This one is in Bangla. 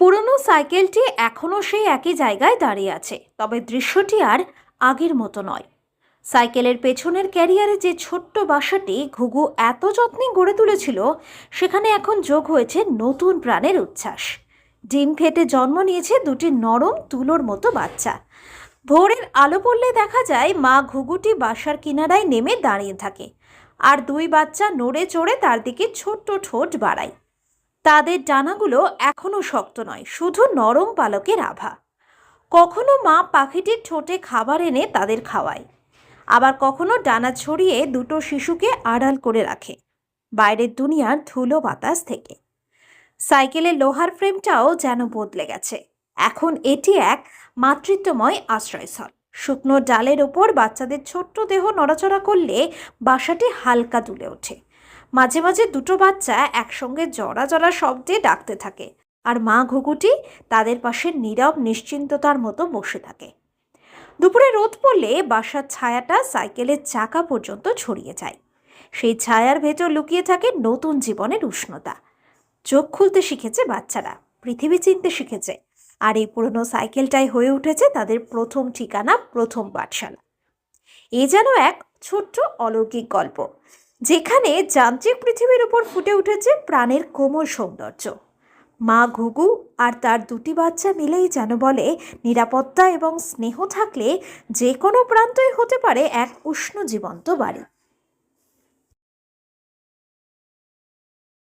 পুরনো সাইকেলটি এখনও সেই একই জায়গায় দাঁড়িয়ে আছে, তবে দৃশ্যটি আর আগের মতো নয়। সাইকেলের পেছনের ক্যারিয়ারে যে ছোট্ট বাসাটি ঘুঘু এত যত্নে গড়ে তুলেছিল, সেখানে এখন যোগ হয়েছে নতুন প্রাণের উচ্ছ্বাস। ডিম ফেটে জন্ম নিয়েছে দুটি নরম তুলোর মতো বাচ্চা। ভোরের আলো পড়লে দেখা যায়, মা ঘুঘুটি বাসার কিনারায় নেমে দাঁড়িয়ে থাকে, আর দুই বাচ্চা নড়ে চড়ে তার দিকে ছোট্ট ঠোঁট বাড়ায়। তাদের ডানাগুলো এখনও শক্ত নয়, শুধু নরম পালকের আভা। কখনো মা পাখিটির ঠোঁটে খাবার এনে তাদের খাওয়ায়, আবার কখনো ডানা ছড়িয়ে দুটো শিশুকে আড়াল করে রাখে, বাইরের দুনিয়ার ধুলো বাতাস থেকে। সাইকেলের লোহার ফ্রেমটাও যেন বদলে গেছে। এখন এটি এক মাতৃত্বময় আশ্রয়স্থল। শুকনো ডালের ওপর বাচ্চাদের ছোট্ট দেহ নড়াচড়া করলে বাসাটি হালকা তুলে ওঠে। মাঝে মাঝে দুটো বাচ্চা একসঙ্গে জড়া জড়া শব্দে ডাকতে থাকে আর মা ঘুঘুটি তাদের পাশে নীরব নিশ্চিন্ততার মতো বসে থাকে। দুপুরে রোদ পড়লে বাসার ছায়াটা সাইকেলের চাকা পর্যন্ত ছড়িয়ে যায়। সেই ছায়ার ভেতর লুকিয়ে থাকে নতুন জীবনের উষ্ণতা। চোখ খুলতে শিখেছে বাচ্চারা, পৃথিবী চিনতে শিখেছে আর এই পুরনো সাইকেলটাই হয়ে উঠেছে তাদের প্রথম ঠিকানা, প্রথম পাঠশালা। এ যেন এক ছোট্ট অলৌকিক গল্প। যেখানে যান্ত্রিক পৃথিবীর উপর ফুটে উঠেছে প্রাণের কোমল সৌন্দর্য। মা ঘুঘু আর তার দুটি বাচ্চা মিলেই যেন বলে, নিরাপত্তা এবং স্নেহ থাকলে যে কোনো প্রান্তই হতে পারে এক উষ্ণ জীবন্ত বাড়ি।